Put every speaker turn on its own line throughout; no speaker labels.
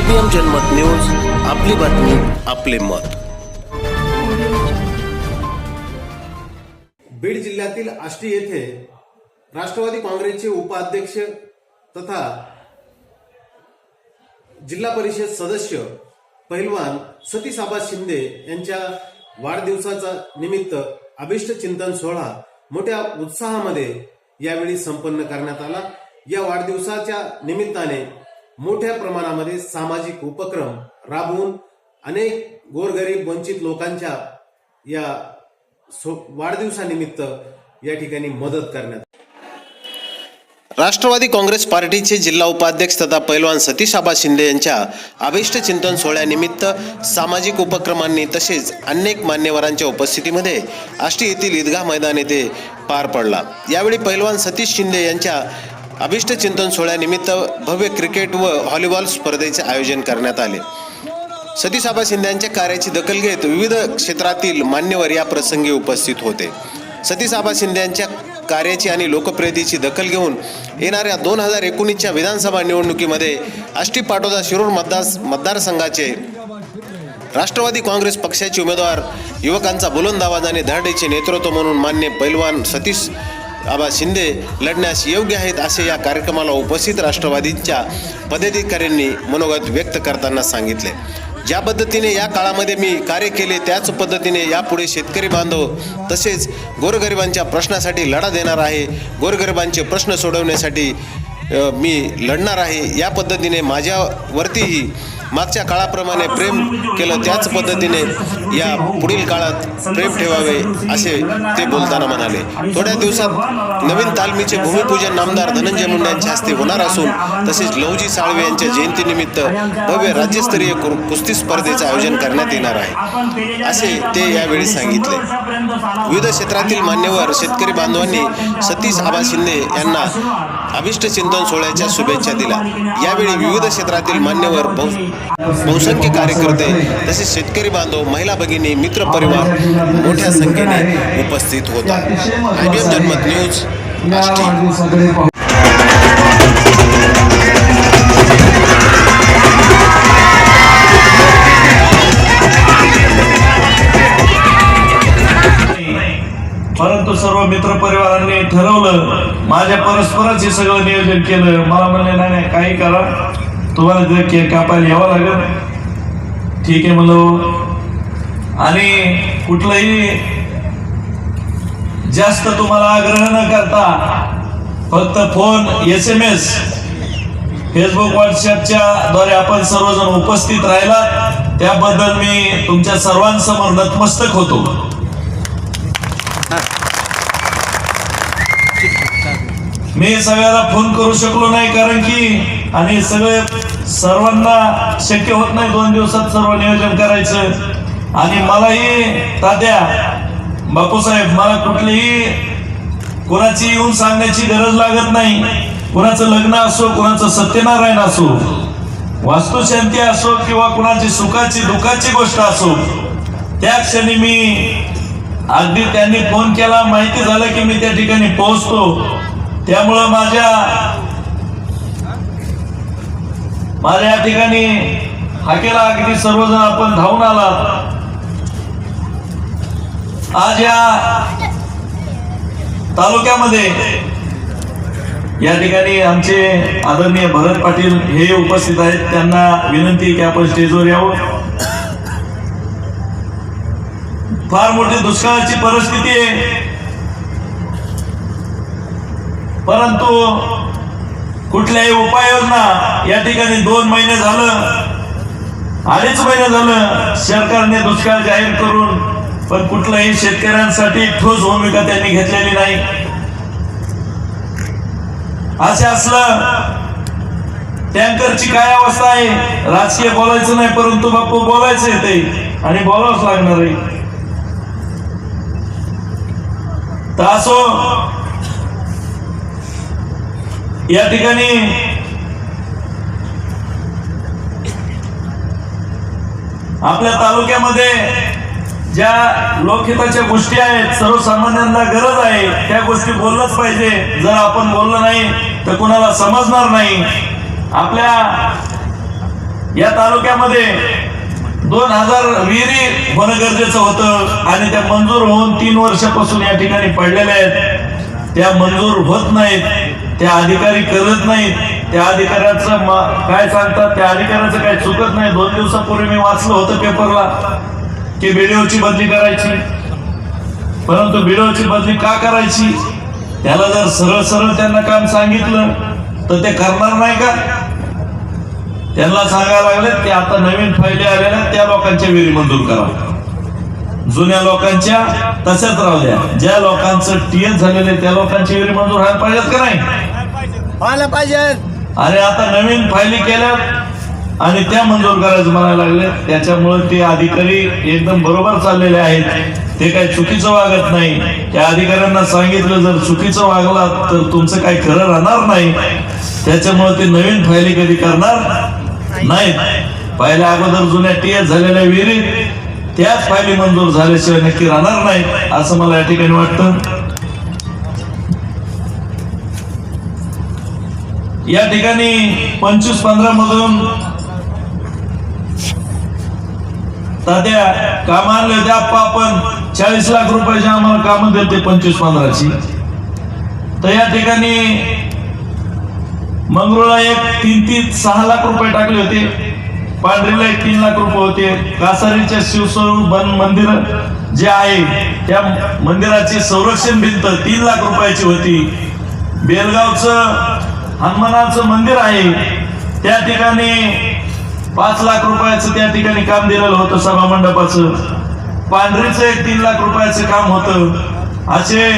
I B M Janmat news आपली बातमी आपले मत.
बीड जिल्ह्यातील आष्टी येथे राष्ट्रवादी काँग्रेसचे उपाध्यक्ष तथा जिल्हा परिषद सदस्य पहिलवान सतीश आबा शिंदे यांच्या वाढदिवसाचा निमित्त अभिष्ट चिंतन सोहळा मोठ्या उत्साहामध्ये यावेळी संपन्न करण्यात आला. या वाढदिवसाच्या निमित्ताने मोठ्या प्रमाणामध्ये सामाजिक उपक्रम राबवून अनेक गोरगरीब वंचित लोकांच्या या वाढदिवसानिमित्त या ठिकाणी मदत करण्यात राष्ट्रवादी काँग्रेस पार्टीचे जिल्हा उपाध्यक्ष तथा पैलवान सतीश आबा शिंदे यांच्या अभिष्ट चिंतन सोहळ्यानिमित्त सामाजिक उपक्रमांनी तसेच अनेक मान्यवरांच्या उपस्थितीमध्ये आष्टी येथील ईदगाह मैदान येथे पार पडला. यावेळी पैलवान सतीश शिंदे यांच्या अभिष्ट चिंतन सोहळ्यानिमित्त भव्य क्रिकेट व व्हॉलीबॉल स्पर्धेचे आयोजन करण्यात आले. सतीसाबा शिंद्यांच्या यांच्या कार्याची दखल घेत विविध क्षेत्रातील मान्यवर या प्रसंगी उपस्थित होते. सतीसाबा शिंद्यांच्या यांच्या कार्याची आणि लोकप्रियतेची दखल घेऊन येणाऱ्या दोन हजार एकोणीसच्या विधानसभा निवडणुकीमध्ये आष्टी पाटोदा शिरूर मतदार मतदारसंघाचे राष्ट्रवादी काँग्रेस पक्षाचे उमेदवार युवकांचा बुलंद आवाज आणि धडाडीचे नेतृत्व म्हणून मान्य पैलवान सतीश आबा शिंदे लढण्यास योग्य आहेत असे या कार्यक्रमाला उपस्थित राष्ट्रवादीच्या पदाधिकाऱ्यांनी मनोगत व्यक्त करताना सांगितले. ज्या पद्धतीने या काळामध्ये मी कार्य केले त्याच पद्धतीने यापुढे शेतकरी बांधव तसेच गोरगरिबांच्या प्रश्नासाठी लढा देणार आहे. गोरगरिबांचे प्रश्न सोडवण्यासाठी मी लढणार आहे. या पद्धतीने माझ्यावरतीही मागच्या काळाप्रमाणे प्रेम केलं त्याच पद्धतीने या पुढील काळात प्रेम ठेवावे असे ते बोलताना म्हणाले. थोड्या दिवसात नवीन तालमीचे भूमिपूजन नामदार धनंजय मुंडे यांच्या हस्ते होणार असून तसेच लवजी साळवे यांच्या जयंतीनिमित्त भव्य राज्यस्तरीय कुस्ती स्पर्धेचे आयोजन करण्यात येणार आहे. असे ते यावेळी सांगितले. विविध क्षेत्रातील मान्यवर शेतकरी बांधवांनी सतीश आबा शिंदे यांना अभिष्ट चिंतन सोहळ्याच्या शुभेच्छा दिल्या. यावेळी विविध क्षेत्रातील मान्यवर बहु- बहुसंख्य कार्यकर्ते तसेच शेतकरी बांधव महिला भगिनी मित्र परिवार मोठ्या संख्येने उपस्थित होता आयबीएम जनमत न्यूज
परंतु सर्व मित्र परिवारांनी ठरवलं माझ्या परस्परच हे सगळं नियोजन केलं. मला म्हणले नाही नाही काही करा. तुम्हाला तिथे केक कापायला यावं लागेल ठीक आहे म्हणलो. आणि कुठलंही जास्त तुम्हाला आग्रह न करता फक्त phone S M S Facebook व्हॉट्सअपच्या द्वारे आपण सर्वजण उपस्थित राहिला. त्याबद्दल मी तुमच्या सर्वांसमोर नतमस्तक होतो. मी सगळ्याला फोन करू शकलो नाही कारण की आणि सगळे सर्वांना शक्य होत नाही दोन दिवसात सर्व नियोजन करायचं. आणि मलाही तात्या बापूसाहेब मला कुठलीही कोणाची येऊन सांगण्याची गरज लागत नाही. कुणाचं लग्न असो कुणाचं सत्यनारायण असो वास्तुशांती असो किंवा कुणाची सुखाची दुःखाची गोष्ट असो त्या क्षणी मी अगदी त्यांनी फोन केला. माहिती झालं की मी त्या ठिकाणी पोहोचतो. त्यामुळं माझ्या माझ्या या ठिकाणी हाकेला अगदी सर्वजण आपण धावून आलात. आज या तालुक्यामध्ये या ठिकाणी आमचे आदरणीय भरत पाटील हे उपस्थित आहेत. त्यांना विनंती की आपण स्टेजवर यावं. फार मोठी दुष्काळाची परिस्थिती आहे. परंतु कुठल्याही उपाययोजना या ठिकाणी दोन महिने झालं. अडीच महिने झालं सरकारने दुष्काळ जाहीर करून पण कुठल्याही शेतकऱ्यांसाठी ठोस भूमिका त्यांनी घेतलेली नाही. असे असलं टँकरची काय अवस्था आहे? राजकीय बोलायचं नाही परंतु बाप्पू बोलायचं येते आणि बोलावंच लागणार आहे. तर असो या ठिकाणी आपल्या तालुक्यामध्ये ज्या लोकहिताच्या गोष्टी आहेत सर्वसामान्यांना गरज आहे त्या गोष्टी बोललंच पाहिजे. जर आपण बोललं नाही तर कुणाला समजणार नाही. आपल्या या तालुक्यामध्ये दोन हजार विहिरी होणं गरजेचं होतं आणि त्या मंजूर होऊन तीन वर्षापासून या ठिकाणी पडलेल्या आहेत. त्या मंजूर होत नाहीत. त्या अधिकारी करत नाहीत. त्या अधिकाऱ्याचं काय सांगतात? त्या अधिकाऱ्याचं काय चुकत नाही. दोन दिवसापूर्वी मी वाचलं होतं पेपरला की व्हिडिओची बदली करायची. परंतु व्हिडिओची बदली का करायची? त्याला जर सरळ सरळ त्यांना काम सांगितलं तर ते करणार नाही का? त्यांना सांगायला लागले की आता नवीन फायदे आलेल्या त्या लोकांच्या वेळी मंजूर करा जुन्या लोकांच्या तशाच राहू द्या ज्या लोकांचं टीएस झालेले त्या लोकांची विहिरी मंजूर व्हायला पाहिजेत का नाही?
व्हायला पाहिजे
आणि आता नवीन फायली केल्यात आणि त्या मंजूर करायचं म्हणायला लागले. त्याच्यामुळे ते अधिकारी एकदम बरोबर चाललेले आहेत. ते काही चुकीचं वागत नाही. त्या अधिकाऱ्यांना सांगितलं जर चुकीचं वागला तर तुमचं काही खरं राहणार नाही. त्याच्यामुळे ते नवीन फायली कधी करणार नाहीत. पहिल्या अगोदर जुन्या टीएस झालेल्या विहिरीत त्याच फायली मंजूर झाल्याशिवाय नक्की राहणार नाही असं मला या ठिकाणी वाटतं. या ठिकाणी पंचवीस पंधरा मधून तात्या काम आणले होते आपण चाळीस लाख रुपयाचे आम्हाला काम देते पंचवीस पंधराची तर या ठिकाणी मंगरुळा एक तीन तीन सहा लाख रुपये टाकले होते. पांढरीला एक तीन लाख रुपये होते. कासारीच्या शिवस्वरूप वन मंदिर जे आहे त्या मंदिराची संरक्षण भिंत तीन लाख रुपयाची होती. बेलगावचं हनुमानाचं मंदिर आहे त्या ठिकाणी पाच लाख रुपयाचं त्या ठिकाणी काम दिलेलं होतं सभा मंडपाचं. पांढरीचं एक तीन लाख रुपयाचं काम होतं. असे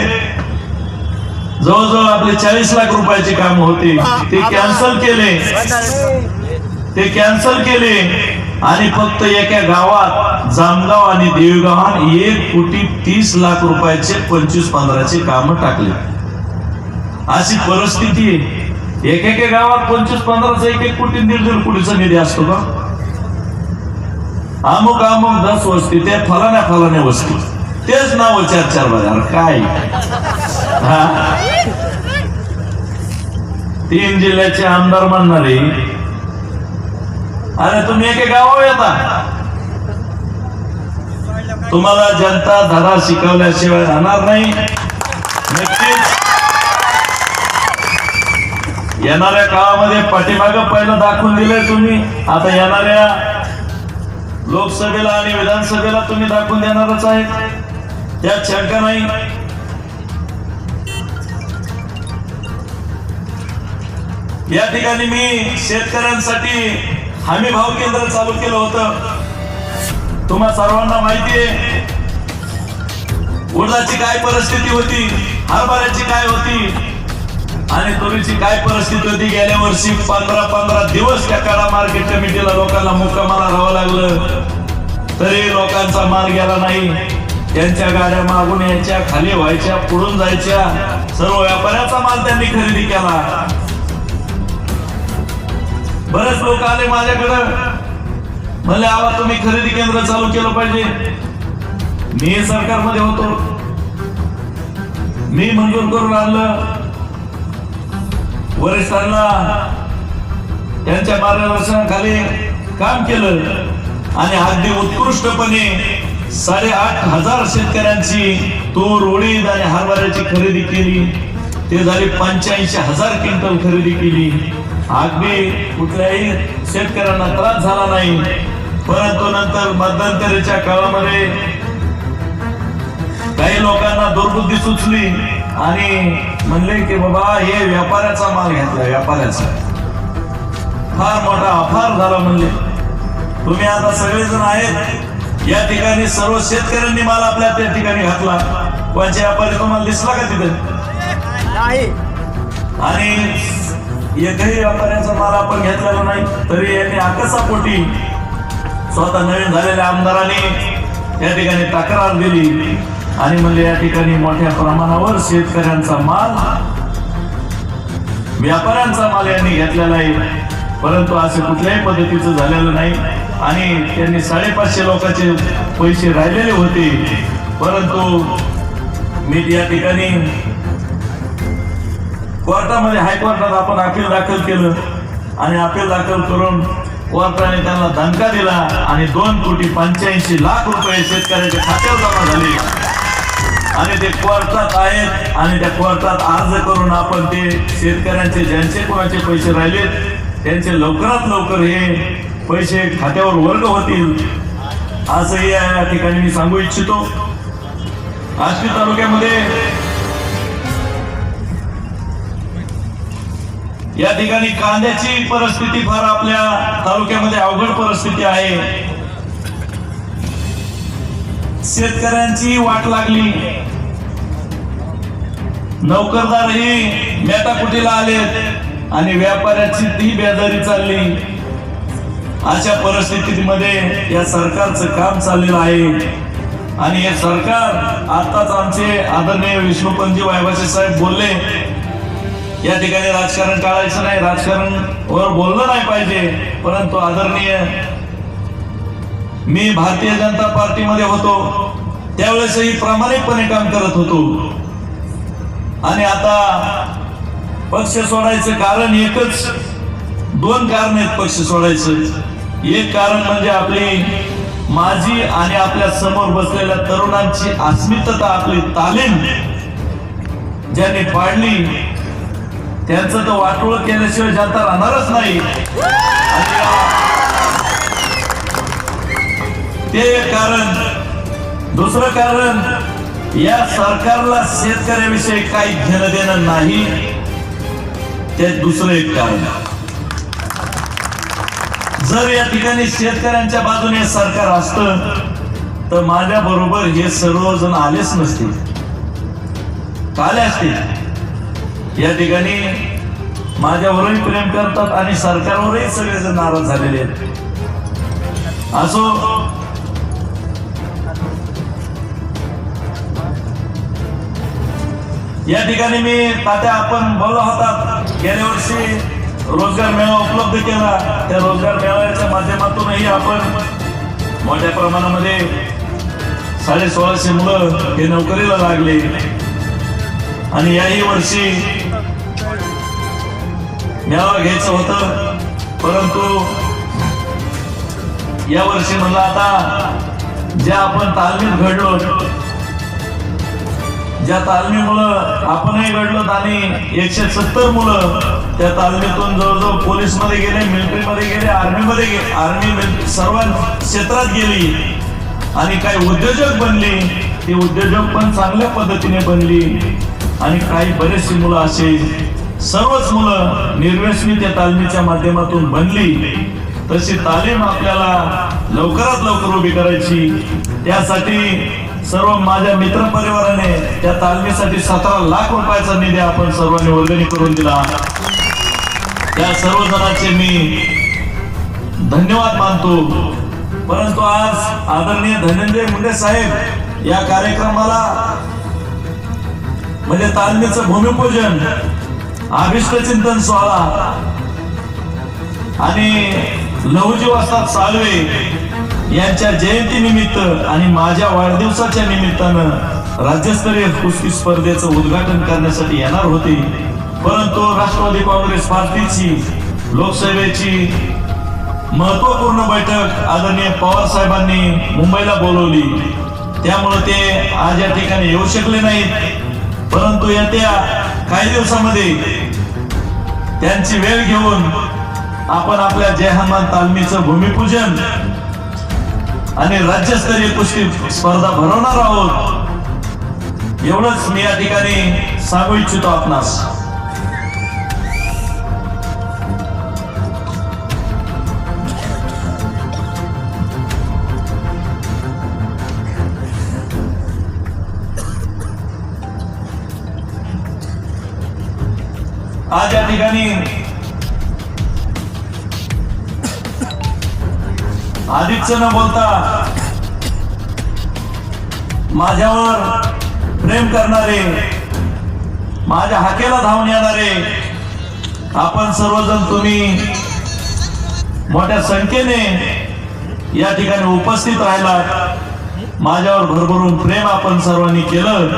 जवळजवळ आपले चाळीस लाख रुपयाचे काम होते. ते कॅन्सल केले. ते कॅन्सल केले आणि फक्त एका गावात जामगाव आणि देवगावात एक कोटी तीस लाख रुपयाचे पंचवीस पंधराचे काम टाकले. अशी परिस्थिती आहे. एक एक गावात पंचवीस पंधराचा एक एक कोटी दीड दीड कोटीचा निधी असतो का? अमुक अमुक दस वस्ती ते फलाण्या फलाण्या वस्ती. तेच नाव चार चार बाजार काय? हा? तीन जिल्ह्याचे आमदार म्हणणारे अरे तुम्ही एके गावावर येता. तुम्हाला जनता धरा शिकवल्याशिवाय राहणार नाही. नक्कीच. येणाऱ्या काळामध्ये पाठीमाग पहिलं दाखवून दिलंय तुम्ही. आता येणाऱ्या लोकसभेला आणि विधानसभेला तुम्ही दाखवून देणारच आहे. त्यात शंका नाही. या ठिकाणी मी शेतकऱ्यांसाठी हमी भाव केंद्र चालू केलं होतं. तुम्हा सर्वांना माहिती आहे उडदाची काय परिस्थिती होती हरभऱ्याची काय होती आणि तुरीची काय परिस्थिती होती गेल्या वर्षी पंधरा पंधरा दिवस त्या काळा मार्केट कमिटीला लोकांना मुक्कामाला राहावं लागलं. तरी लोकांचा माल गेला नाही. त्यांच्या गाड्या मागून यायच्या खाली व्हायच्या पुढून जायच्या. सर्व व्यापाऱ्याचा माल त्यांनी खरेदी केला. बरेच लोक आले माझ्याकडं. म्हणले आवा तुम्ही खरेदी केंद्र चालू केलं पाहिजे. मी सरकारमध्ये होतो. मी मंजूर करून आणलं. वरिष्ठांना त्यांच्या मार्गदर्शनाखाली काम केलं. आणि अगदी उत्कृष्टपणे साडेआठ हजार शेतकऱ्यांची तूर उडीद आणि हरभऱ्याची खरेदी केली. ते झाले पंच्याऐंशी हजार क्विंटल खरेदी केली. अगदी कुठल्याही शेतकऱ्यांना त्रास झाला नाही. परंतु नंतर मध्यंतरीच्या काळामध्ये काही लोकांना दुर्बुद्धी सुचली आणि म्हणले की बाबा हे व्यापाऱ्याचा माल घेतला व्यापाऱ्याचा. फार मोठा अफार झाला म्हणले. तुम्ही आता सगळेजण आहेत. या ठिकाणी सर्व शेतकऱ्यांनी माल आपल्या त्या ठिकाणी घातला. कोणच्या व्यापारी तुम्हाला दिसला का तिथे?
नाही.
आणि एकही व्यापाऱ्याचा माल आपण घेतलेला नाही तरी यांनी आकसापोटी स्वतः नवीन झालेल्या आमदारांनी या ठिकाणी तक्रार दिली आणि म्हणजे या ठिकाणी मोठ्या प्रमाणावर शेतकऱ्यांचा माल व्यापाऱ्यांचा माल यांनी घेतलेला आहे. परंतु असं कुठल्याही पद्धतीचं झालेलं नाही आणि त्यांनी साडेपाचशे लोकांचे पैसे राहिलेले होते. परंतु मी या ठिकाणी कोर्टामध्ये हायकोर्टात आपण अपील दाखल केलं आणि अपील दाखल करून कोर्टाने त्यांना दणका दिला आणि दोन कोटी पंच्याऐंशी लाख रुपये शेतकऱ्याच्या खात्यावर जमा झाले. आणि ते कोर्टात आहेत आणि त्या कोर्टात अर्ज करून आपण ते शेतकऱ्यांचे ज्यांचे कोणाचे पैसे राहिलेत त्यांचे लवकरात लवकर हे पैसे खात्यावर वर्ग होतील असंही या ठिकाणी मी सांगू इच्छितो. आष्टी तालुक्यामध्ये या ठिकाणी कांद्याची परिस्थिती फार आपल्या तालुक्यामध्ये अवघड परिस्थिती आहे. शेतकऱ्यांची वाट लागली. नोकरदारही मेटाकुटीला आले आणि व्यापाऱ्याची ती बेदारी चालली. अशा परिस्थितीमध्ये या सरकारचं काम चाललेलं आहे. आणि हे सरकार आताच आमचे आदरणीय विष्णुपंजी वायबाचे साहेब बोलले या ठिकाणी राजकारण टाळायचं नाही राजकारण वर बोललं नाही पाहिजे. परंतु आदरणीय मी भारतीय जनता पार्टीमध्ये होतो त्यावेळेसही प्रामाणिकपणे काम करत होतो. आणि आता पक्ष सोडायचं कारण एकच दोन कारण आहेत पक्ष सोडायचं. एक कारण म्हणजे आपली माझी आणि आपल्यासमोर बसलेल्या तरुणांची अस्मितता आपली तालीम ज्यांनी पाडली त्यांचं तर वाटोळ केल्याशिवाय जनता राहणारच नाही. ते एक कारण. दुसरं कारण या सरकारला शेतकऱ्याविषयी काही घेणं देणं नाही. ते दुसरं एक कारण. जर या ठिकाणी शेतकऱ्यांच्या बाजूने सरकार असतं तर माझ्या बरोबर हे सर्वजण आलेच नसतील. आले असतील? या ठिकाणी माझ्यावरही प्रेम करतात आणि सरकारवरही सगळेजण नाराज झालेले आहेत. असो या ठिकाणी मी तात्या आपण बोललो होता गेल्या वर्षी रोजगार मेळा उपलब्ध केला. त्या रोजगार मेळाव्याच्या माध्यमातूनही आपण मोठ्या प्रमाणामध्ये साडे सोळाशे मुलं हे नोकरीला लागले. आणि याही वर्षी मेळावा घ्यायचं होतं परंतु या वर्षी म्हणलं आता ज्या आपण तालमीत घडलो ज्या तालमीमुळं आपणही घडलो आणि एकशे सत्तर मुलं त्या तालमीतून जवळजवळ पोलीसमध्ये गेले मिलिटरीमध्ये गेले आर्मी मध्ये गेले आर्मी सर्व क्षेत्रात गेली आणि काही उद्योजक बनली ती उद्योजक पण चांगल्या पद्धतीने बनली आणि काही बरेचशी मुलं असे सर्वच मुलं निर्व्यसनी त्या तालमीच्या माध्यमातून बनली. तशी तालीम आपल्याला लवकरात लवकर उभी करायची. त्यासाठी सर्व माझ्या मित्र परिवाराने त्या तालमीसाठी सतरा लाख रुपयाचा निधी आपण सर्वांनी वर्गणी करून दिला. त्या सर्व जणांचे मी धन्यवाद मानतो. परंतु आज आदरणीय धनंजय मुंडे साहेब या कार्यक्रमाला म्हणजे तालमीचं भूमिपूजन अभिष्ट चिंतन सोहळा. आणि लहुजी असतात साळवे यांच्या जयंती निमित्त आणि माझ्या वाढदिवसाच्या निमित्तानं राज्यस्तरीय कुस्ती स्पर्धेचं उद्घाटन करण्यासाठी येणार होते. परंतु राष्ट्रवादी काँग्रेस पार्टीची लोकसभेची महत्त्वपूर्ण बैठक आदरणीय पवार साहेबांनी मुंबईला बोलवली. त्यामुळे ते आज या ठिकाणी येऊ शकले नाहीत. परंतु येत्या काही दिवसामध्ये त्यांची वेळ घेऊन आपण आपल्या जय हनुमान तालमीचं भूमिपूजन आणि राज्यस्तरीय कुस्ती स्पर्धा भरवणार आहोत. एवढंच मी या ठिकाणी सांगू इच्छितो आपणास. आज या ठिकाणी. आदित्य न बोलता माझ्यावर प्रेम करणारे माझ्या हाकेला धावून येणारे आपण सर्वजण तुम्ही मोठ्या संख्येने या ठिकाणी उपस्थित राहिला माझ्यावर भरभरून प्रेम आपण सर्वांनी केलं.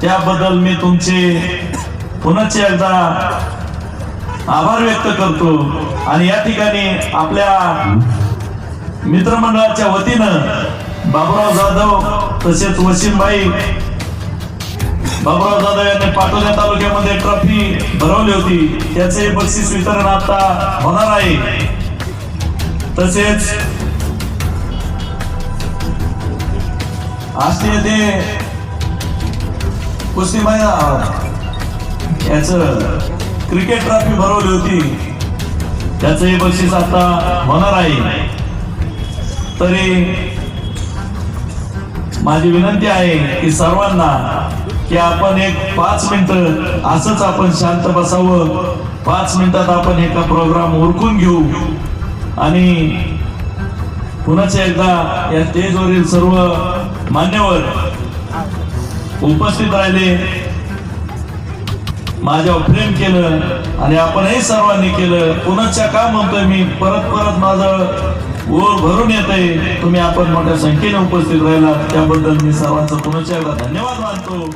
त्याबद्दल मी तुमचे पुनश्च एकदा आभार व्यक्त करतो. आणि या ठिकाणी आपल्या मित्रमंडळाच्या वतीनं बाबुराव जाधव तसेच वसीमबाई बाबुराव जाधव यांनी पाटोल्या तालुक्यामध्ये ट्रॉफी भरवली होती. त्याचे बक्षीस वितरण आता होणार आहे. तसेच आष्टी येथे कुस्ती मैदान याच क्रिकेट ट्रॉफी भरवली होती. त्याचंही बक्षीस आता होणार आहे. तरी माझी विनंती आहे की सर्वांना की आपण एक पाच मिनिट असंच आपण शांत बसावं. पाच मिनिटात आपण एका प्रोग्राम उरकून घेऊ. आणि पुन्हा एकदा या स्टेजवरील सर्व मान्यवर उपस्थित राहिले. माझ्यावर प्रेम केलं आणि आपणही सर्वांनी केलं. पुनश्च का म्हणतोय मी परत परत माझं ओर भरून येत आहे तुम्ही आपण मोठ्या संख्येने उपस्थित राहिला त्याबद्दल मी सर्वांचा पुनश्च धन्यवाद मानतो.